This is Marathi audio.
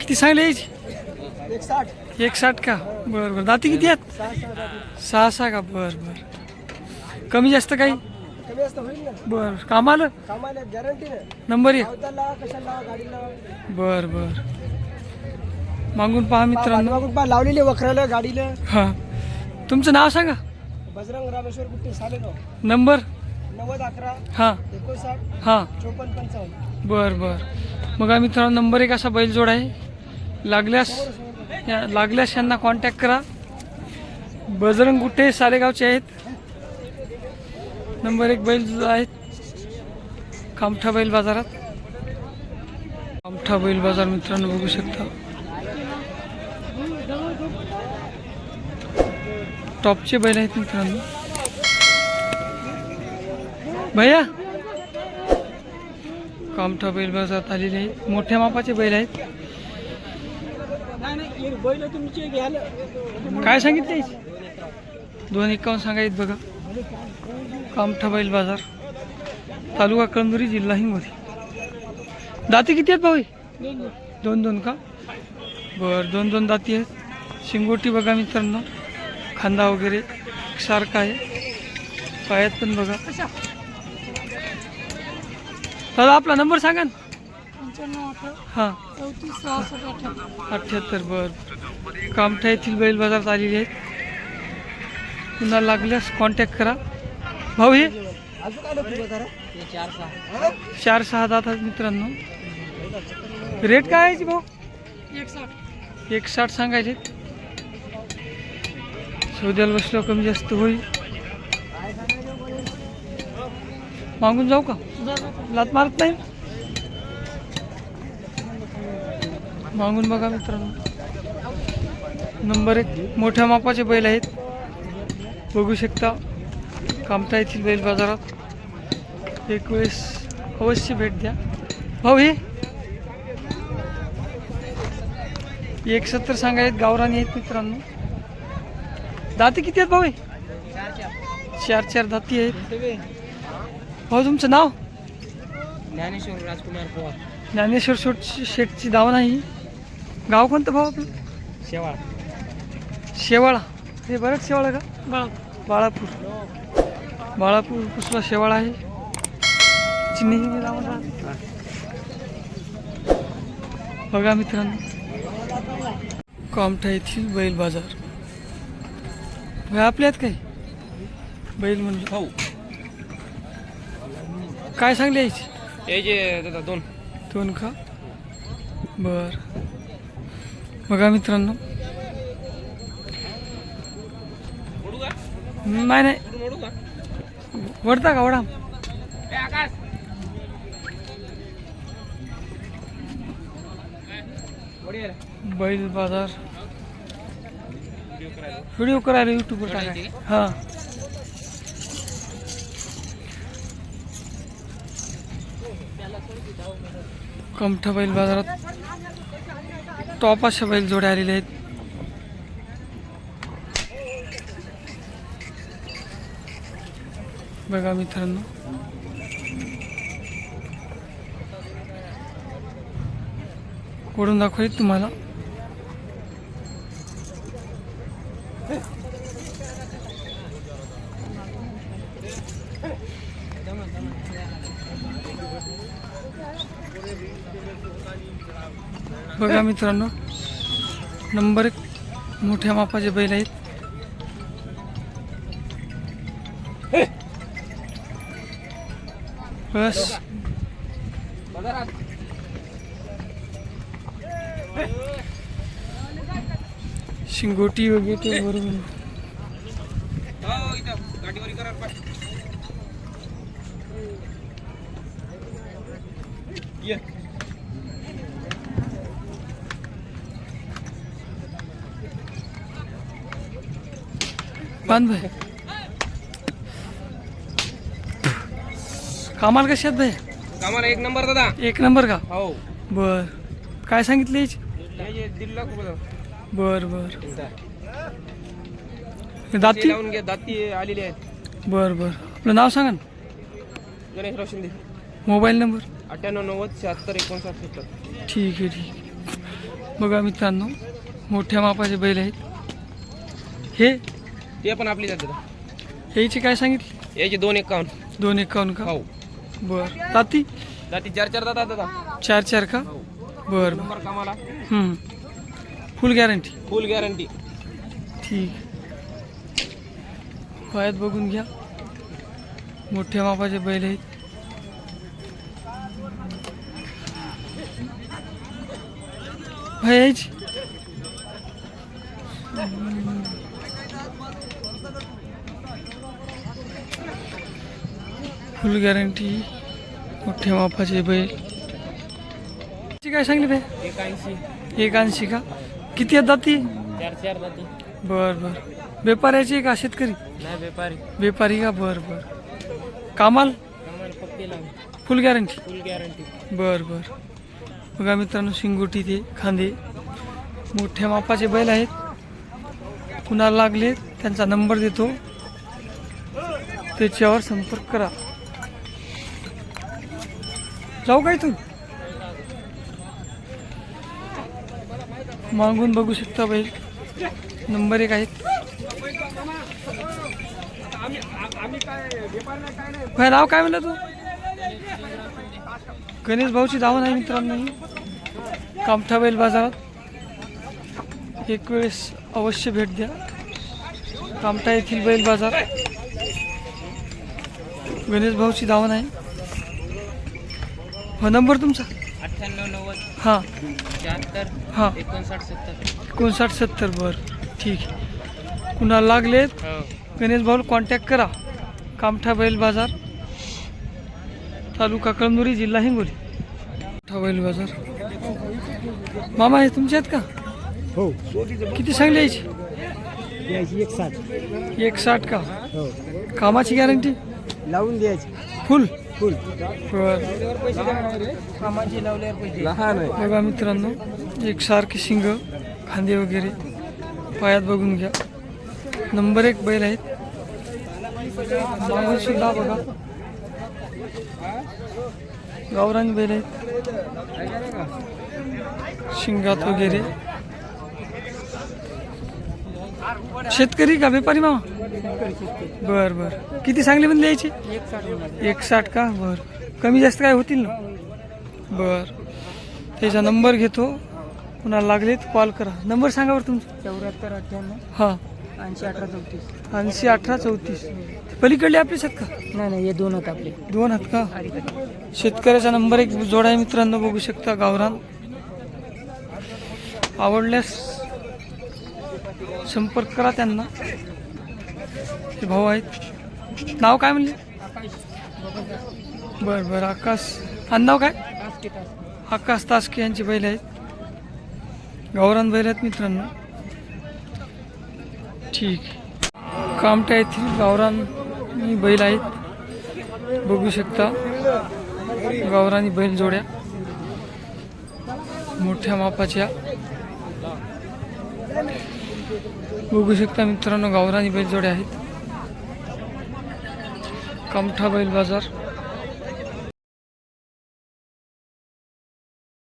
किती सांगले यायची एक साठ एक साठ का? बरं बरं. दाती किती आहेत? सहा सहा का? बरं बरं. कमी जास्त काही? बरं. कामाला? नंबर एक? बर बर. मागून पहा मित्रांनो. लावलेले वखराला गाडीला. हां. तुमचं नाव सांगा. बजरंग रामेश्वर गुट्टे सालेगाव नंबर? नव्वद अकरा हां. एकोणसाठ हां. चोपन्न पंचावन्न. बर बर. मग हा मित्रांनो नंबर एक असा बैलजोड आहे. लागल्यास या लागल्यास यांना कॉन्टॅक्ट करा. बजरंग गुट्टे सालेगावचे आहेत. नंबर एक बैल आहेत कामठा बैल बाजारात. कामठा बैल बाजार मित्रांनो बघू शकता. टॉपचे बैल आहेत मित्रांनो. भैया कामठा बैल बाजारात आलेले आहेत. मोठ्या मापाचे बैल आहेत. बैल तुमचे काय सांगितले दोन एकावन्न सांगायत बघा. कामठा बैल बाजार तालुका कंदुरी जिल्हा हिंगोली. दाती किती आहेत भाऊ? दोन दोन का? बर दोन दोन दाती आहेत. शिंगोटी बघा मित्रांनो. खांदा वगैरे सारखा आहे. पायात पण बघा. दादा आपला नंबर सांगा ना. हां. अठ्ठ्याहत्तर. बर. कामठा येथील बैल बाजारात आलेली आहेत. पुन्हा लागल्यास कॉन्टॅक्ट करा. भाऊ हे? चार सहा आहेत मित्रांनो. रेट काय आहे भाऊ? एक साठ सांगायचे. सौद्याला बसलो कमी जास्त होईल. मागून जाऊ का? लात मारत नाही? मागून बघा मित्रांनो. नंबर एक मोठ्या मापाचे बैल आहेत. बघू शकता कामता येथील बैल बाजारात. एक वेळेस अवश्य भेट द्या. भाऊ हे? एक सत्तर सांगायत गावरानी आहेत मित्रांनो. दाती किती आहेत भाऊ? हे? चार चार दाती आहेत. भाऊ तुमचं नाव? ज्ञानेश्वर राजकुमार पवार. ज्ञानेश्वर शेठ शेठची दाव नाही गाव कोणतं भाऊ आपलं? शेवाळ. शेवाळा. हे बरंच शेवाळा का? बाळा बाळापूर. बाळापूर कुसला शेवाळा आहे. चिन्ही बघा मित्रांनो. कामठा येथील बैल बाजार. भाई आपले आहेत काही बैल म्हणलं हो. काय सांगले यायची? जे दादा दोन. दोन का? बर. बघा मित्रांनो. नाही नाही. वडता का वडा? बैल बाजार. व्हिडिओ करायला युट्यूबवर टाकाय हां. कमठा बैल बाजारात टॉप अशा बैल जोड्या आलेल्या आहेत. बघा मित्रांनो. ओढून दाखवत तुम्हाला. बघा मित्रांनो नंबर एक मोठ्या मापाचे बैल आहेत. बस. शिंगोटी वगैरे बरोबर बांध भाई। कामाला कशी आहेत भाई? कामाला एक नंबर दादा. एक नंबर का? हो. बर. काय सांगितले याची? जे दीड लाख रुपये बर बर. दाती? लावून घ्या दाती आलेली आहेत. बरं बरं. आपलं नाव सांगा ना. Ganesh Roshande mobile number? अठ्ठ्याण्णव नव्वद शहात्तर एकोणसाठ सत्तर. ठीक आहे ठीक आहे. बघा मित्रांनो मोठ्या मापाचे बैल आहेत. हे ते पण आपली जाते याची काय सांगितले? याचे दोन एकावन्न. दोन एकावन्न का? हो. बरं. दाती? दाती चार चार दादा दादा चार चार का? हो. बरं नंबर कामाला. हं. फुल गॅरंटी फुल गॅरंटी ठीक. पायात बघून घ्या. मोठ्या मापाचे बैल आहेत. भाई फुल गॅरंटी मोठ्या मापाचे बैल. काय सांगली भाई एक ऐंशी एक ऐंशी का? किती आहेत जाती चार चार दाती. बर बर. व्यापाऱ्याची का शेतकरी? नाही व्यापारी. व्यापारी का? बर बर. कामाल? कामाला पक्के लावून. फुल गॅरंटी फुल गॅरंटी बर बर. बघा मित्रांनो शिंगोटी ते खांदे. मोठ्या मापाचे बैल आहेत. कुणाला लागले त्यांचा नंबर देतो. त्याच्यावर संपर्क करा. जाऊ का इथून? मागून बघू शकता बैल नंबर एक आहेत. काय नाव काय म्हणलं तू? गणेश भाऊची धावण आहे मित्रांनो. कामठा बैल बाजारात. एक वेळेस अवश्य भेट द्या. कामठा येथील बैल बाजार. गणेश भाऊची धावण आहे. हो नंबर तुमचा? अठ्ठ्याण्णव नव्वद हां. शहात्तर हां. एकोणसाठ सत्तर. एकोणसाठ सत्तर बरं. ठीक आहे. कुणाला लागलेत हो. गणेश भाऊ कॉन्टॅक्ट करा. कामठा बैल बाजार. तालुका कळमनुरी जिल्हा हिंगोली. कामठा बैल बाजार. मामा हे तुमचे आहेत का? हो. किती सांगली यायची? द्यायची एक साठ एक साठ का? हो. कामाची गॅरंटी? लावून द्यायची. फुल? फुल. लहान आहे. बघा मित्रांनो एक सारखे शिंग खांदे वगैरे. पायात बघून घ्या. नंबर एक बैल आहेत. सुद्धा बघा. गावरान बैल आहेत. शिंगात वगैरे. शेतकरी का? व्यापारी मामा? बर बर. किती सांगली पण द्यायची एक साठ एक साठ का? बर. कमी जास्त काय होतील ना? बर. त्याचा नंबर घेतो. कुणाला लागले तर कॉल करा. नंबर सांगा बरं तुमचा. चौऱ्याहत्तर अठ्ठ्याण्णव. हां. ऐंशी अठरा चौतीस. ऐंशी अठरा चौतीस. पलीकडले आपलेच आहेत का? नाही नाही हे दोन आहेत आपले. दोन आहेत का? शेतकऱ्याचा नंबर एक जोडा आहे मित्रांनो बघू शकता गावरान. आवडल्यास संपर्क करा त्यांना. ते भाऊ आहेत. नाव काय म्हणले? बरं बरं आकाश. आणि नाव काय? आकाश तासके यांची बैल आहेत. गावरान बैल आहेत मित्रांनो. ठीक. कामट्या येथील गावरान बैल आहेत. बघू शकता. गावरानी बैल जोड्या. मोठ्या मापाच्या. बघू शकता मित्रांनो गावरानी बैल आहेत. कमठा बैल बाजार.